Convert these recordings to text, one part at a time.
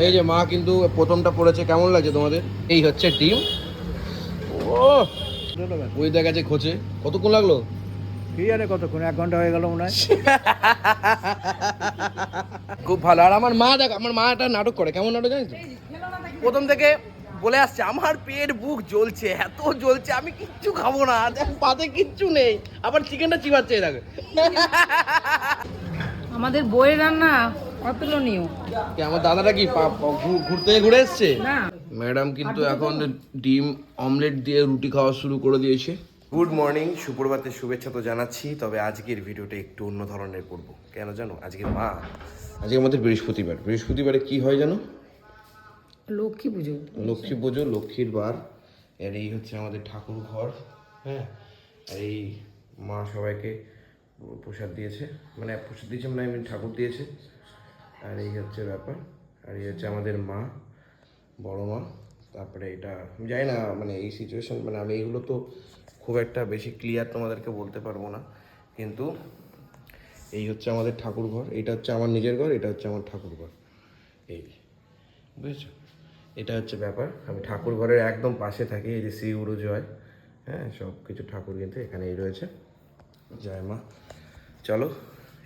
এই যে মা কিন্তু প্রথমটা পড়েছে কেমন লাগছে তোমাদের? এই হচ্ছে ডিম। ও ওই দেখা গেছে খোঁচে কতক্ষণ লাগল? কি জানে কতক্ষণ এক ঘণ্টা হয়ে গেল মনে হয়। খুব ভালো। আর আমার মা দেখ আমার মা একটা নাটক করে। কেমন নাটক জানিস প্রথম থেকে বলে আসছে আমার পেট বুক জ্বলছে এত জ্বলছে আমি কিচ্ছু খাব না। দেখ পাতে কিচ্ছু নেই। আবার চিকেনটা চিবাচ্ছে দেখে। আমাদের বইয়ের রান্না অতুলনীয়। কি আমার দাদাটা কি ঘুরতে ঘুরে এসছে? না। ম্যাডাম কিন্তু এখন ডিম অমলেট দিয়ে রুটি খাওয়া শুরু করে দিয়েছে। গুড মর্নিং সুপ্রভাতের শুভেচ্ছা তো জানাচ্ছি তবে আজকের ভিডিওটা একটু অন্য ধরনের করব। কেন জানো? আজকে মা। আজকে আমাদের বৃহস্পতিবার। বৃহস্পতিবারে কি হয় জানো? লক্ষ্মী পুজো। লক্ষ্মী পুজো লক্ষ্মীর বার। আর এই হচ্ছে আমাদের ঠাকুর ঘর হ্যাঁ? আর এই মা সবাইকে প্রসাদ দিয়েছে। মানে প্রসাদ দিয়েছে মানে এমনি ঠাকুর দিয়েছে। আর এই হচ্ছে ব্যাপার। আর এই হচ্ছে আমাদের মা, বড় মা। তারপরে এটা জানি না মানে এই সিচুয়েশন মানে আমি এইগুলো তো খুব একটা বেশি ক্লিয়ার তোমাদেরকে বলতে পারব না। কিন্তু এই হচ্ছে আমাদের ঠাকুর ঘর, এটা হচ্ছে আমার নিজের ঘর, এটা হচ্ছে আমার ঠাকুর ঘর। এই, বুঝেছ? এটা হচ্ছে ব্যাপার। আমি ঠাকুর ঘরের একদম পাশে থাকি, এই যে শ্রী গুরু জয় হ্যাঁ সব কিছু ঠাকুর কিন্তু এখানেই রয়েছে। জয় মা। চলো,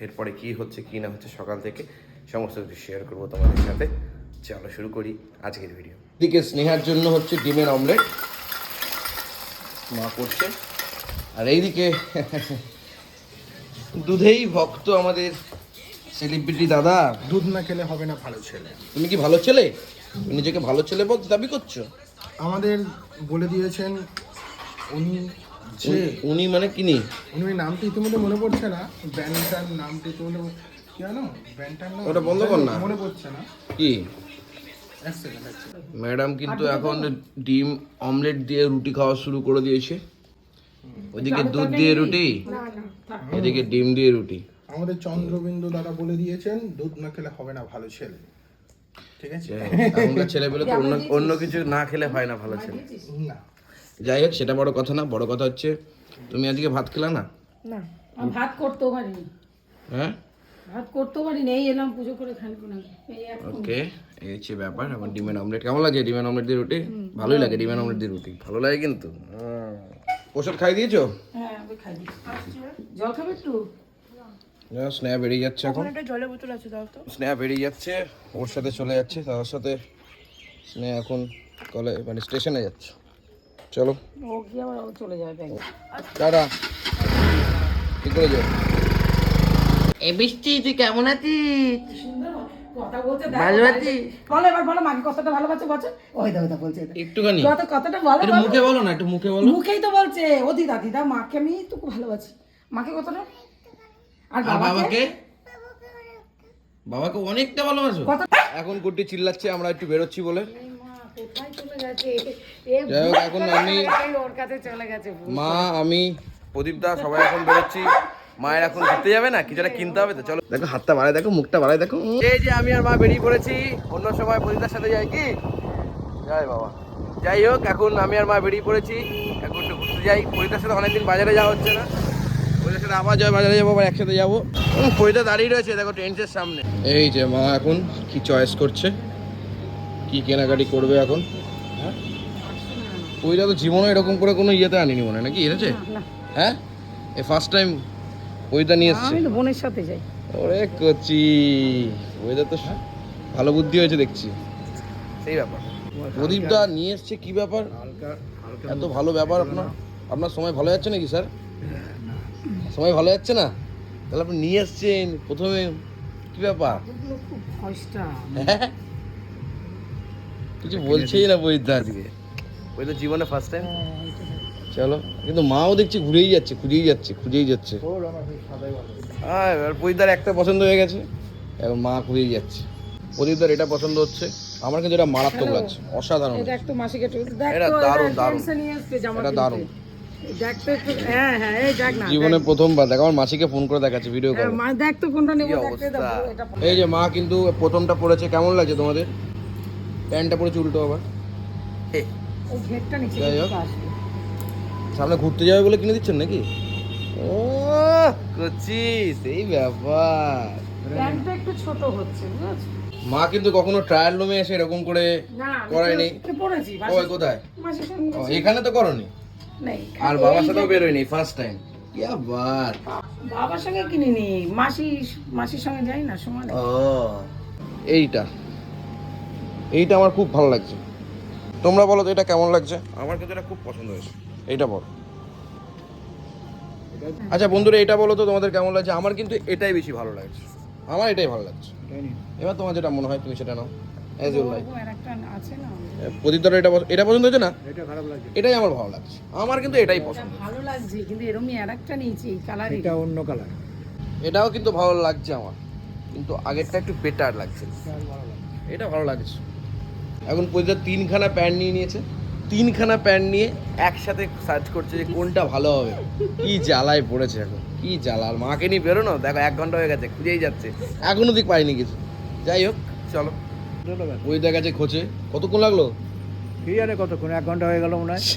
এরপরে কি হচ্ছে, কি না হচ্ছে সকাল থেকে সমস্ত কিছু শেয়ার করব তোমাদের সাথে। চলো শুরু করি আজকের ভিডিও দিকে স্নেহার জন্য হচ্ছে ডিমের অমলেট মা করছে। আর এইদিকে দুধেই ভক্ত আমাদের সেলিব্রিটি দাদা। দুধ না খেলে হবে না ভালো ছেলে। তুমি কি ভালো ছেলে? তুমি নিজেকে ভালো ছেলে বল দাবি করছ? আমাদের বলে দিয়েছেন উনি যে উনি- মানে কিনি? উনি নামটি ইতিমধ্যে মনে পড়ছে না। ব্যান্ডটার নামটি ইতিমধ্যে ওটা বন্ধ কর না। মনে পড়ছে না। কি? ম্যাডাম কিন্তু এখন ডিম অমলেট দিয়ে রুটি খাওয়া শুরু করে দিয়েছে। ওইদিকে দুধ দিয়ে রুটি? এদিকে ডিম দিয়ে রুটি। আমাদের চন্দ্রবিন্দু দাদা বলে দিয়েছেন দুধ না খেলে হবে না ভালো ছেলে। ঠিক আছে? এখনকার ছেলে পেলে তো অন্য অন্য কিছু না খেলে হয় না ভালো ছেলে। না। যাই হোক সেটা বড় কথা না বড় কথা হচ্ছে তুমি আজকে ভাত খেলা না? না ভাত করতেও পারিনি। হ্যাঁ? ভাত এলাম পুজো করে খানিক্ষণ ওকে এই হচ্ছে ব্যাপার আমার ডিমের অমলেট কেমন লাগে ডিমের অমলেট দিয়ে রুটি? ভালোই লাগে ডিমের অমলেট দিয়ে রুটি। ভালো লাগে কিন্তু। ওষুধ খাই দিয়েছ? হ্যাঁ আমি খাই দিই জল খাবে একটু? স্নেহা বেরিয়ে যাচ্ছে এখন। জলের বোতল আছে দাও তো। স্নেহা বেরিয়ে যাচ্ছে ওর সাথে চলে যাচ্ছে তার সাথে স্নেহা এখন কলে মানে স্টেশনে যাচ্ছে। চলো। ও গিয়ে আবার চলে যাবে টাটা। কি করে যাও এ বৃষ্টি তুই কেমন আছিস? কথা বলছে ভালো আছিস? বলো এবার বলো মাকে কথাটা ভালোবাসে বলছে। ওই দা ওই বলছে একটুখানি। কত কথাটা বলো একটু মুখে বলো না একটু মুখে বলো। মুখেই তো বলছে। ও দিদা দিদা মাকে আমি তো খুব ভালোবাসি। মাকে কতটা আর আর বাবাকে? বাবাকে? বাবাকে অনেকটা ভালোবাসো। কত এখন গুড্ডি চিল্লাচ্ছে আমরা একটু বেরোচ্ছি বলে। মা কোথায় চলে গেছে? এ যাই হোক এখন আমি ওর কাছে চলে গেছে মা আমি প্রদীপ দা সবাই এখন বেরোচ্ছি। মায়ের এখন ঘুরতে যাবে না? কিছু একটা কিনতে হবে তো চলো। দেখো হাতটা বাড়ায় দেখো মুখটা বাড়ায় দেখো। এই যে আমি আর মা বেরিয়ে পড়েছি অন্য সময় প্রদীপদার সাথে যাই কি? যাই বাবা। যাই হোক এখন আমি আর মা বেরিয়ে পড়েছি এখন একটু ঘুরতে যাই। প্রদীপদার সাথে অনেকদিন বাজারে যাওয়া হচ্ছে না। প্রদীপের সাথে আবার যাই বাজারে যাব আবার একসাথে যাব। দাঁড়িয়ে রয়েছে দেখো সামনে। এই যে মা এখন কি চয়েস করছে কি কেনাকাটি করবে এখন? ওইটা তো জীবনে এরকম করে কোনো ইয়েতে আনিনি মনে হয় নাকি এনেছে? হ্যাঁ? এ ফার্স্ট টাইম ওইটা নিয়ে এসছে। আমি তো বোনের সাথে যাই। ওরে কচি ওইটা তো ভালো বুদ্ধি হয়েছে দেখছি। সেই ব্যাপার। প্রদীপদা নিয়ে এসছে কি ব্যাপার? হালকা হালকা এত ভালো ব্যাপার আপনার আপনার সময় ভালো যাচ্ছে নাকি স্যার? সময় ভালো যাচ্ছে না? তাহলে আপনি নিয়ে এসছেন প্রথমে কি ব্যাপার? হ্যাঁ? কিছু বলছেই না বৈদ্য আজকে। ওই তো জীবনে ফার্স্ট টাইম চলো। কিন্তু মাও দেখছি ঘুরেই যাচ্ছে খুঁজেই যাচ্ছে খুঁজেই যাচ্ছে। হ্যাঁ এবার প্রদীপদার একটা পছন্দ হয়ে গেছে এখন মা খুঁজেই যাচ্ছে। প্রদীপদার এটা পছন্দ হচ্ছে আমার কিন্তু এটা মারাত্মক লাগছে অসাধারণ এটা একটু মাসিকে একটু এটা দারুণ, দারুণ। এটা দারুণ। হ্যাঁ হ্যাঁ এই দেখ না জীবনে প্রথমবার দেখ আমার মাসিকে ফোন করে দেখাচ্ছে ভিডিও কল হ্যাঁ, দেখ তো কোনটা নেব? এই যে মা কিন্তু প্রথমটা পড়েছে কেমন লাগছে তোমাদের? প্যান্টটা পরেছে উল্টো আবার। ওই ঘেরটা নিচে যাই হোক। আসবে। সামনে ঘুরতে যাবে বলে কিনে দিচ্ছেন নাকি? ও কচি সেই ব্যাপার। প্যান্টটা একটু ছোট হচ্ছে মা কিন্তু কখনো ট্রায়াল রুমে এসে এরকম করে করায়নি। ওই কোথায়? ও, এখানে তো করনি? আর বাবার সাথেও বেরোয়নি ফার্স্ট টাইম ইয়া বাত বাবার সঙ্গে কিনিনি মাসি মাসির সঙ্গে যাই না সমানে ও এইটা। এইটা আমার খুব ভালো লাগছে। তোমরা বলো তো এটা কেমন লাগছে? আমার কিন্তু এটা খুব পছন্দ হয়েছে। এইটা বল। আচ্ছা বন্ধুরা এটা বলো তো তোমাদের কেমন লাগছে? আমার কিন্তু এটাই বেশি ভালো লাগছে। আমার এটাই ভালো লাগছে। এবার তোমার যেটা মনে হয় তুমি সেটা নাও। অ্যাজ ইউর লাইক ওরকম আর একটা আছে না? প্রদীপদার এটা এটা পছন্দ হয়েছে না? এটা খারাপ লাগছে। এটাই আমার ভালো লাগছে। আমার কিন্তু এটাই পছন্দ। ভালো লাগছে কিন্তু এরমই আর একটা নিয়েছি এই কালারই এটা অন্য কালার এটাও কিন্তু ভালো লাগছে আমার। কিন্তু আগেরটা একটু বেটার লাগছে। এটা ভালো লাগছে এখন প্রতিটা তিনখানা প্যান্ট নিয়ে নিয়েছে। তিনখানা প্যান্ট নিয়ে একসাথে সার্চ করছে যে কোনটা ভালো হবে। কি জ্বালায় পড়েছে এখন কি জ্বালা আর মাকে নিয়ে বেরোনো? দেখো এক ঘণ্টা হয়ে গেছে খুঁজেই যাচ্ছে। এখনও দিক পাইনি কিছু। যাই হোক চলো। ওই দেখা গেছে খোঁজে। কতক্ষণ লাগল? কি জানে কতক্ষণ এক ঘণ্টা হয়ে গেল মনে হয়।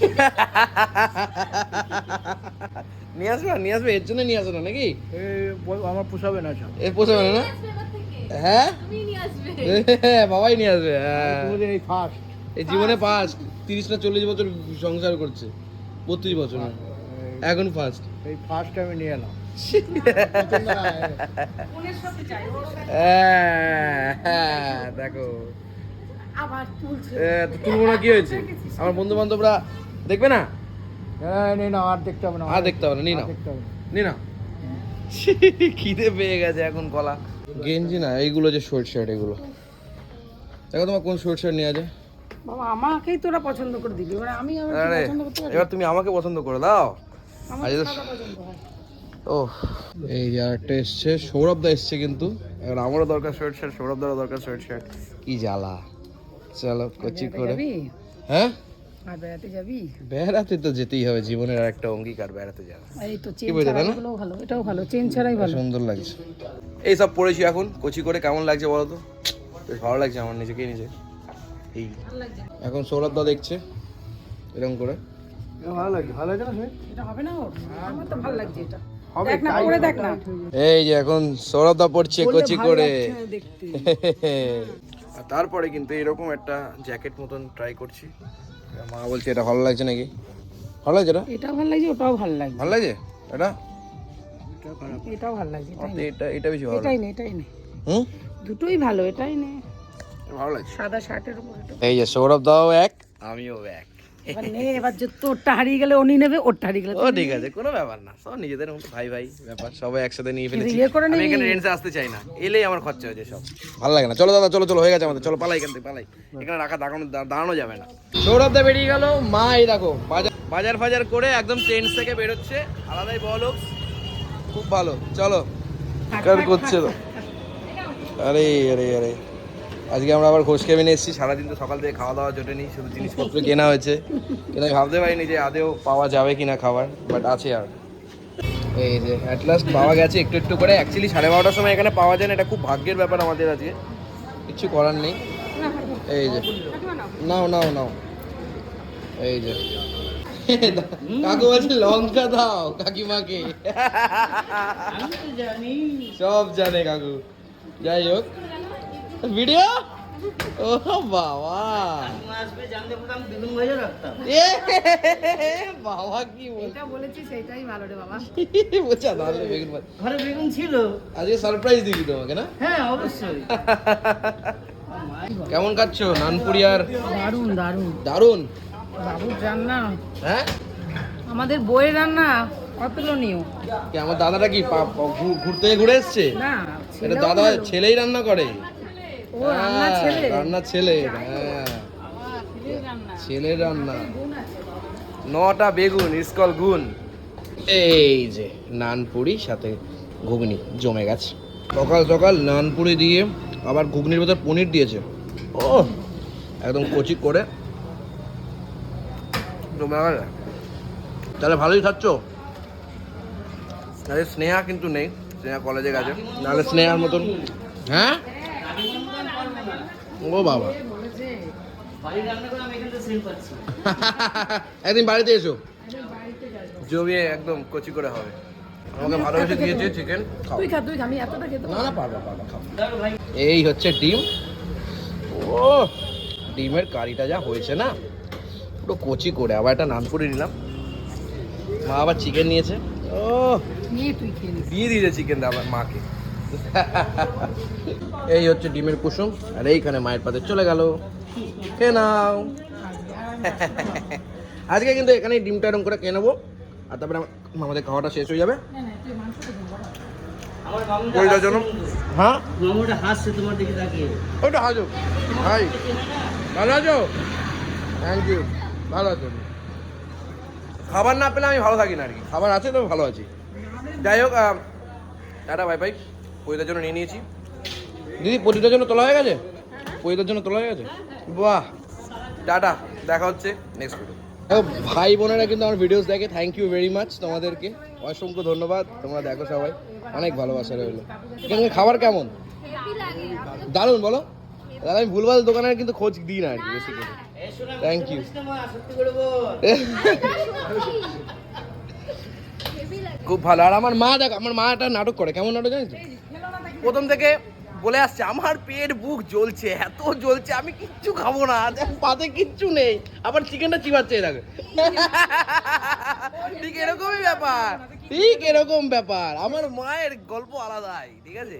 নিয়ে আসবে নিয়ে আসবে এর জন্য নিয়ে আসবে না নাকি? আমার পোষাবে না সব। এ পোষাবে না? না হ্যাঁ হ্যাঁ, বাবাই নিয়ে আসবে হ্যাঁ। এই জীবনে ফার্স্ট তিরিশ না চল্লিশ বছর সংসার করছে বত্রিশ বছর। এখন ফার্স্ট এই ফার্স্ট আমি নিয়ে এলাম। হ্যাঁ, দেখো। আবার তুলছে। এ, তো তুলবো না কি হয়েছে? আমার বন্ধু বান্ধবরা দেখবে না? হ্যাঁ আর দেখতে হবে না। আর দেখতে হবে না নি না দেখতে হবে না। নি না খিদে পেয়ে গেছে এখন কলা গেঞ্জি না এইগুলো যে শর্ট শার্ট এগুলো। দেখো তোমার কোন শর্ট শার্ট নিয়ে আছে? বাবা আমাকেই তোরা পছন্দ করে দিবি। এবার আমি পছন্দ করতে পারি? এবার তুমি আমাকে পছন্দ করে দাও। আমার পছন্দ হয়। ও এই যে আরেকটা এসছে সৌরভ দা এসছে কিন্তু। এবার আমারও দরকার শর্ট শার্ট সৌরভ দারও দরকার শর্ট শার্ট কি জ্বালা। চলো কচি করে। হ্যাঁ? আর বেড়াতে যাবি? বেড়াতে তো যেতেই হবে জীবনের আর একটা অঙ্গীকার বেড়াতে যাওয়া। এই তো চেন ভালো। এটাও ভালো চেন ছাড়াই ভালো। সুন্দর লাগছে। এই সব পড়েছি এখন কচি করে কেমন লাগছে বলো তো? বেশ ভালো লাগছে আমার নিজেকে নিজে এই। এখন সৌরভ দা দেখছে এরকম করে। ভালো লাগে ভালো লাগে না এটা হবে না ওর আমার তো ভালো লাগছে এটা। হবে, দেখ না তাই করে হবে, দেখ না। এই যে এখন সৌরভ দা পড়ছে কচি করে। তারপরে কিন্তু এরকম একটা জ্যাকেট মতন ট্রাই করছি। মা বলছে এটা ভালো লাগছে নাকি? ভালো লাগছে এটা এটাও ভালো লাগছে ওটাও ভালো লাগছে। ভালো লাগছে? এটা? এটাও ভালো লাগছে এটা এটা বেশি ভালো এটাই এটাই নে। হুম? দুটোই ভালো এটাই নে। ভালো লাগছে? সাদা শার্টের উপর এই যে সৌরভ দাও এক। আমিও এক। এবার যে তোরটা হারিয়ে গেলে উনি নেবে ওরটা হারিয়ে গেলে ও ঠিক আছে কোনো ব্যাপার না সব নিজেদের ভাই ভাই ব্যাপার সবাই একসাথে নিয়ে ফেলেছি। ইয়ে আমি এখানে রেন্টে আসতে চাই না এলেই আমার খরচা হয়েছে সব। ভালো লাগে না। চলো দাদা চলো চলো হয়ে গেছে আমাদের চলো পালাই এখান থেকে পালাই। এখানে রাখা দাঁড়ানো দাঁড়ানো যাবে না। সৌরভ দা বেরিয়ে গেল। মা এই দেখো বাজার বাজার ফাজার করে একদম ট্রেন থেকে বেরোচ্ছে। আলাদাই বল খুব ভালো চলো। কার করছে তো আরে আরে আরে। আজকে আমরা আবার ঘোষ কেবিনে এসেছি সারাদিন তো সকাল থেকে খাওয়া দাওয়া জোটেনি শুধু জিনিসপত্র কেনা হয়েছে। কিন্তু আমি ভাবতে পারিনি যে আদেও পাওয়া যাবে কিনা খাবার বাট আছে আর। এই যে অ্যাট লাস্ট পাওয়া গেছে একটু একটু করে। অ্যাকচুয়ালি সাড়ে বারোটার সময় এখানে পাওয়া যায় না এটা খুব ভাগ্যের ব্যাপার আমাদের আজকে। কিছু করার নেই। এই যে নাও নাও নাও। এই যে। কাকু বলছে লঙ্কা দাও কাকিমাকে। সব জানে কাকু। যাই হোক। ভিডিও? ও বাবা। এ, বাবা কি বল এটা বলেছি সেটাই ভালো রে বাবা। বোঝা তাহলে বেগুন ভাজা। ঘরে বেগুন ছিল। আজকে সারপ্রাইজ দিবি তোমাকে না? হ্যাঁ অবশ্যই। কেমন খাচ্ছ নানপুরি আর দারুণ। দারুণ? দারুণ বাবুর রান্না। হ্যাঁ? আমাদের বইয়ের রান্না অতুলনীয়। কি আমার দাদাটা কি ঘুরতে ঘুরে এসছে? না এটা দাদা ছেলেই রান্না করে? রান্না হ্যাঁ, ছেলে। রান্না ছেলে হ্যাঁ। ছেলের রান্না। নটা বেগুন ইসকল গুন এই যে নানপুরি সাথে ঘুগনি জমে গেছে। সকাল সকাল নানপুরি দিয়ে আবার ঘুগনির ভেতর পনির দিয়েছে। ও একদম কচি করে। জমে গেছে। তাহলে ভালোই খাচ্ছ? আরে স্নেহা কিন্তু নেই স্নেহা কলেজে গেছে। নাহলে স্নেহার মতন হ্যাঁ? ও বাবা। একদিন বাড়িতে এসো। জমিয়ে একদম কচি করে হবে। আমাকে ভালোবেসে দিয়েছে চিকেন তুই খা তুই আমি এতটা খেতে না না পারবে। পারবে এই হচ্ছে ডিম। ও ডিমের কারিটা যা হয়েছে না পুরো কচি করে। আবার একটা নান করে নিলাম। মা আবার চিকেন নিয়েছে। ও। নিয়ে তুই খেয়ে নিস। দিয়ে দিয়েছে চিকেন আবার মাকে। এই হচ্ছে ডিমের কুসুম আর এইখানে মায়ের পাতে চলে গেল। খেয়ে নাও। আজকে কিন্তু এখানে ডিমটা এরকম করে খেয়ে নেব আর তারপরে আমাদের খাওয়াটা শেষ হয়ে যাবে। ওইটার জন্য হ্যাঁ? ওইটা ভাই ভালো আছো? থ্যাংক ইউ ভালো আছো? খাবার না পেলে আমি ভালো থাকি না আর কি। খাবার আছে তো ভালো আছি। যাই হোক টাটা ভাই ভাই পরিতার জন্য নিয়ে নিয়েছি। দিদি পরিতার জন্য তোলা হয়ে গেছে? পরিতার জন্য তোলা হয়ে গেছে? বাহ। টাটা দেখা হচ্ছে নেক্সট ভিডিও ভাই বোনেরা কিন্তু আমার ভিডিওস দেখে থ্যাংক ইউ ভেরি মাচ তোমাদেরকে। অসংখ্য ধন্যবাদ তোমরা দেখো সবাই। অনেক ভালোবাসা রইল। এখানে খাবার কেমন? দারুণ বলো। দাদা আমি ভুলভাল দোকানের কিন্তু খোঁজ দিই না আর কি বেশি করে থ্যাংক ইউ খুব ভালো। আর আমার মা দেখ আমার মা একটা নাটক করে। কেমন নাটক জানিস? প্রথম থেকে বলে আসছে, আমার পেট বুক জ্বলছে, এত জ্বলছে, আমি কিচ্ছু খাব না পাতে কিচ্ছু নেই। আবার চিকেনটা চিবাচ্ছে এটাকে ঠিক এরকমই ব্যাপার। ঠিক এরকম ব্যাপার। আমার মায়ের গল্প আলাদাই, ঠিক আছে?